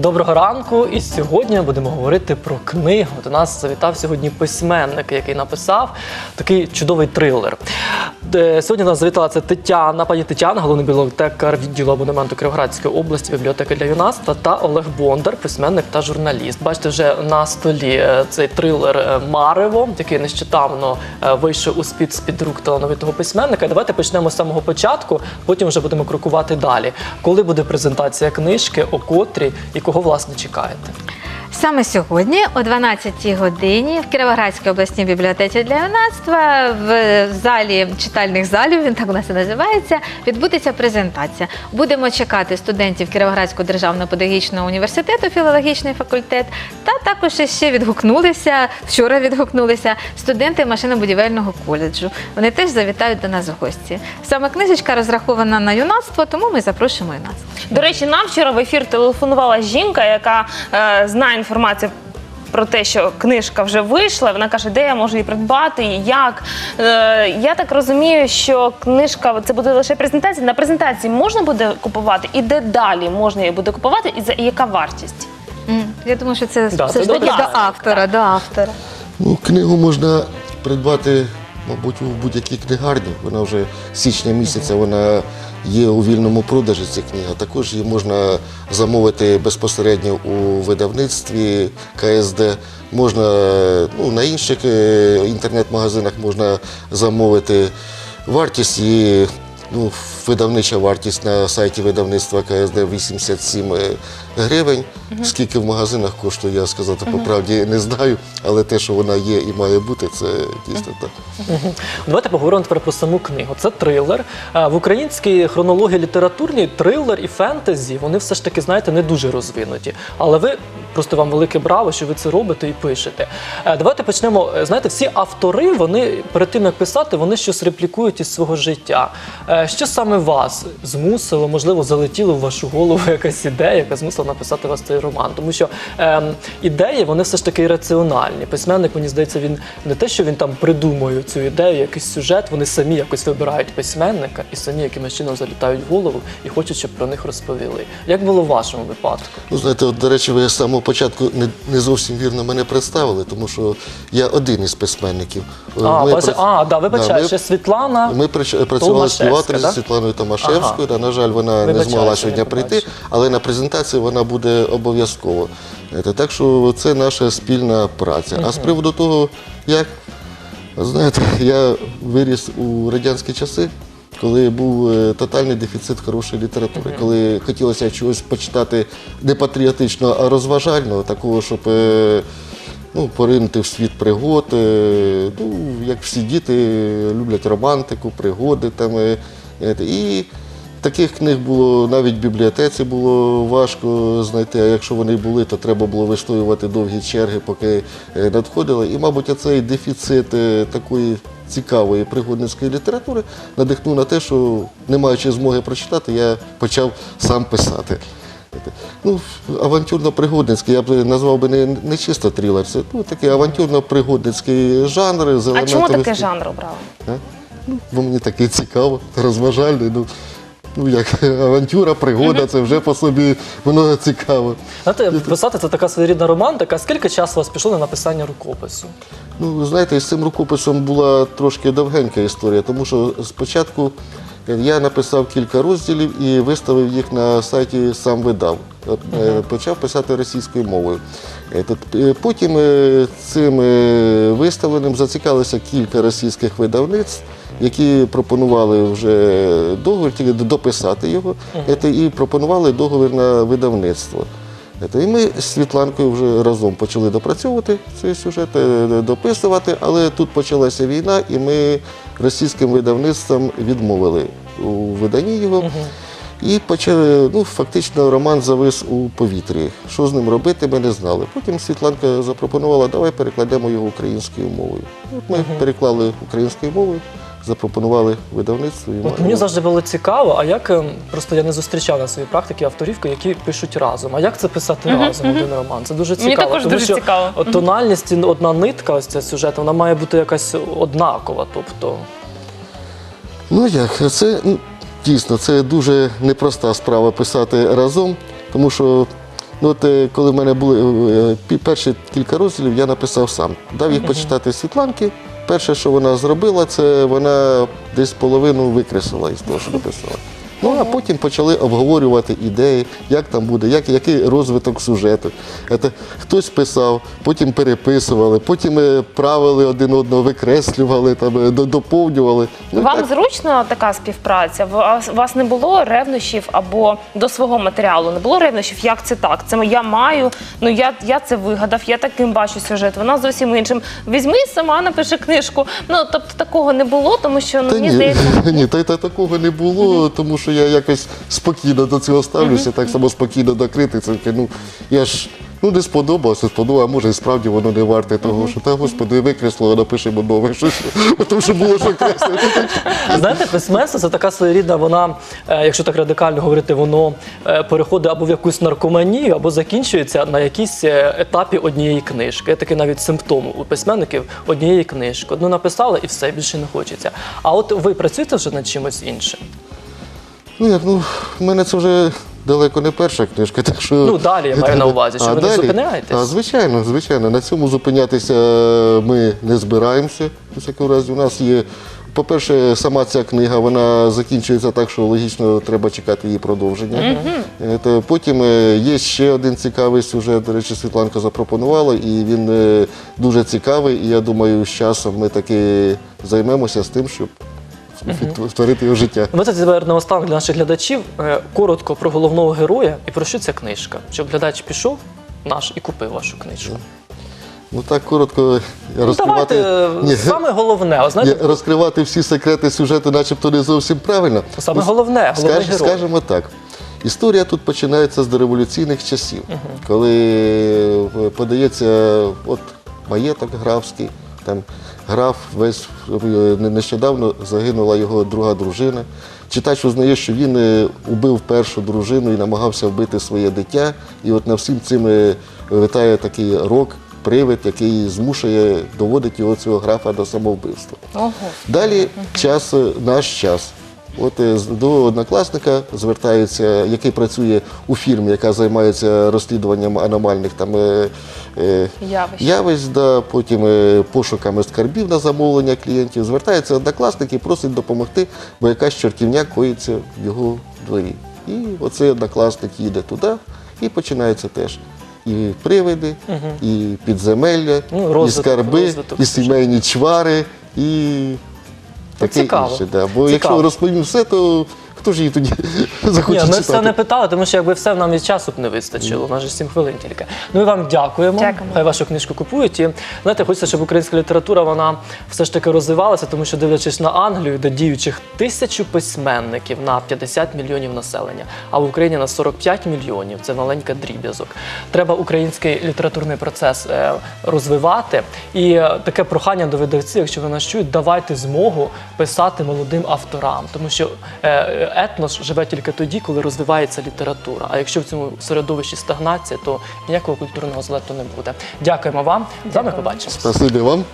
Доброго ранку, і сьогодні будемо говорити про книгу. До нас завітав сьогодні письменник, який написав такий чудовий трилер. Сьогодні до нас завітала це Тетяна, пані Тетяна, головний бібліотекар відділу абонементу Кіровоградської області, бібліотеки для юнацтва та Олег Бондар, письменник та журналіст. Бачите, вже на столі е, цей трилер е, Марево, який нещодавно е, вийшов у спід з-під рук талановитого письменника. Давайте почнемо з самого початку, потім вже будемо крокувати далі. Коли буде презентація книжки, о котрій і кого власне чекаєте? Саме сьогодні, о 12-й годині, в Кіровоградській обласній бібліотеці для юнацтва в залі читальних залів, він так у нас і називається, відбудеться презентація. Будемо чекати студентів Кіровоградського державного педагогічного університету, філологічний факультет, та також ще відгукнулися, вчора відгукнулися студенти машинобудівельного коледжу. Вони теж завітають до нас в гості. Саме книжечка розрахована на юнацтво, тому ми запрошуємо юнацтво. До речі, нам вчора в ефір телефонувала жінка, яка е, знає інформацію. Про те, що книжка вже вийшла, вона каже, де я можу її придбати, і як. Е, я так розумію, що книжка це буде лише презентація. На презентації можна буде купувати, і де далі можна її буде купувати, і за і яка вартість? М, Я думаю, що це Да, все це ж таки добре. до автора, до автора. Ну, книгу можна придбати, мабуть, у будь-якій книгарні. Вона вже з січня місяця вона є у вільному продажі. Ця книга. Також її можна замовити безпосередньо у видавництві КСД. Можна ну, на інших е, інтернет-магазинах можна замовити. Вартість її, ну, видавнича вартість на сайті видавництва КСД 87 гривень. Скільки в магазинах коштує, я сказати по правді не знаю, але те, що вона є і має бути, це дійсно так. Давайте поговоримо тепер про саму книгу. Це трилер. Е, В українській хронології літературній трилер і фентезі вони все ж таки, знаєте, не дуже розвинуті. Але ви просто вам велике браво, що ви це робите і пишете. Е, Давайте почнемо. Е, Знаєте, всі автори, вони перед тим як писати, вони щось реплікують із свого життя. Е, Що саме вас змусило, можливо, залетіло в вашу голову якась ідея, яка змусила написати вас цей роман? Тому що ем, ідеї вони все ж таки раціональні. Письменник, мені здається, він не те, що він там придумує цю ідею, якийсь сюжет, вони самі якось вибирають письменника і самі якимось чином залітають в голову і хочуть, щоб про них розповіли. Як було в вашому випадку? Ну, знаєте, от, до речі, ви з самого початку не, не зовсім вірно мене представили, тому що я один із письменників. А, Ми прац- а, да, вибачаю, ми- ще Світлана. Ми працювали з Томашевська, співавтором да? зі Світланою Томашевською. Да, на жаль, вона не змогла сьогодні прийти, але на презентації вона буде обов'язково. Так що це наша спільна праця. А з приводу того, як знаєте, я виріс у радянські часи. Коли був е, тотальний дефіцит хорошої літератури, коли хотілося чогось почитати не патріотично, а розважального, такого, щоб е, ну, поринути в світ пригод. е, Ну, як всі діти люблять романтику, пригоди. Там, і таких книг було навіть в бібліотеці було важко знайти, а якщо вони були, то треба було вистоювати довгі черги, поки е, надходили. І, мабуть, оцей дефіцит е, такої цікавої пригодницької літератури надихнув на те, що не маючи змоги прочитати, я почав сам писати. Ну, авантюрно-пригодницький, я б назвав би не, не чисто трилер, це ну, такий авантюрно-пригодницький жанр з А чому такий жанр обрали? Ну, бо мені такий цікаво, розважальний. Ну, ну як авантюра, пригода, це вже по собі воно цікаво. Знаєте, писати це така своєрідна романтика. Скільки часу у вас пішло на написання рукопису? Ну, знаєте, з цим рукописом була трошки довгенька історія, тому що спочатку я написав кілька розділів і виставив їх на сайті сам видав. От, е, Почав писати російською мовою. Е, Потім е, цим виставленим зацікавилися кілька російських видавництв, які пропонували вже договір, тільки дописати його, і пропонували договір на видавництво. І ми з Світланкою вже разом почали допрацьовувати цей сюжет, дописувати, але тут почалася війна, і ми російським видавництвом відмовили у виданні його. І почали, ну, фактично роман завис у повітрі. Що з ним робити, ми не знали. Потім Світланка запропонувала, давай перекладемо його українською мовою. От ми переклали українською мовою, запропонували видавництву. і От мені завжди було цікаво, а як ем, просто я не зустрічав на своїй практиці авторів, які пишуть разом. А як це писати разом один роман? Це дуже Мені цікаво. також тому дуже що цікаво. От тональність, і одна нитка, ось ця сюжет, вона має бути якась однакова. Тобто, Ну як, це ну, дійсно це дуже непроста справа писати разом, тому що Ну, от, е, коли в мене були е, перші кілька розділів, я написав сам. Дав їх почитати Світланки. Перше, що вона зробила, це вона десь половину викреслила із того, що написала. Ну, а потім почали обговорювати ідеї, як там буде, як, який розвиток сюжету. Це, хтось писав, потім переписували, потім е, правили один одного, викреслювали, там, е, доповнювали. Ну, Вам так. зручна така співпраця? У вас, у вас не було ревнощів або до свого матеріалу? Не було ревнощів? Як це так? Це я маю, ну я, я це вигадав, я таким бачу сюжет. Вона зовсім іншим. Візьми сама напиши книжку. Ну тобто такого не було, тому що ну Та мені ні, здається. ні, та, та такого не було, тому що я якось спокійно до цього ставлюся, так само спокійно до критики. Ну, я ж ну, не сподобалося, сподобалося, а може і справді воно не варте того, що та господи, викресло, напишемо нове щось, тому що було що креслити. Знаєте, письменство це така своєрідна, вона, е, якщо так радикально говорити, воно е, переходить або в якусь наркоманію, або закінчується на якійсь е, етапі однієї книжки. Є такий навіть симптом у письменників однієї книжки. Одну написали і все, більше не хочеться. А от ви працюєте вже над чимось іншим? Ну як, ну, в мене це вже далеко не перша книжка, так що. Ну, далі я маю на увазі, що А, ви не далі? зупиняєтесь? А, звичайно, звичайно. На цьому зупинятися ми не збираємося. У всякому разі, у нас є. По-перше, сама ця книга вона закінчується так, що логічно треба чекати її продовження. Е, то Потім е, є ще один цікавий сюжет. До речі, Світланка запропонувала, і він е, дуже цікавий. І я думаю, з часом ми таки займемося з тим, щоб створити його життя. Ми це тепер наостанок для наших глядачів е, коротко про головного героя і про що ця книжка, щоб глядач пішов наш і купив вашу книжку. Ну так коротко Ну, розкривати. давайте Ні, саме головне, о, знаєте, Ні, розкривати всі секрети сюжету, начебто не зовсім правильно. Саме головне, головний скаж- герой. скажімо так. Історія тут починається з дореволюційних часів, коли е, подається от, маєток графський, там граф весь е, нещодавно загинула його друга дружина. Читач узнає, що він е, убив першу дружину і намагався вбити своє дитя. І от на всім цим е, витає такий рок, привид, який змушує, доводить його цього графа до самовбивства. Ого. Далі час, наш час. От е, до однокласника звертаються, який працює у фірмі, яка займається розслідуванням аномальних там е, е, Явищ. явищ, да, потім пошуками скарбів на замовлення клієнтів. Звертається однокласник і просить допомогти, бо якась чортівня коїться в його дворі. І оцей однокласник їде туди і починається теж. І привиди, і підземелля, Ну, і скарби, розвиток і сімейні чвари, і таке цікаво. інше. Да. Бо Цікаво. якщо розповім все, то хто ж її тоді захоче Ні, ми читати? це не питали, тому що якби все нам і часу б не вистачило. У нас же 7 хвилин тільки. Ну і вам дякуємо. Дякуємо. Хай вашу книжку купують. І знаєте, хочеться, щоб українська література вона все ж таки розвивалася, тому що дивлячись на Англію, де діючих тисячу письменників на 50 мільйонів населення, а в Україні на 45 мільйонів. Це маленька дріб'язок. Треба український літературний процес е, розвивати. І е, таке прохання до видавців, якщо ви нас чують, давайте змогу писати молодим авторам, тому що е, етнос живе тільки тоді, коли розвивається література. А якщо в цьому середовищі стагнація, то ніякого культурного злету не буде. Дякуємо вам. З вами побачимось. Спасибі вам.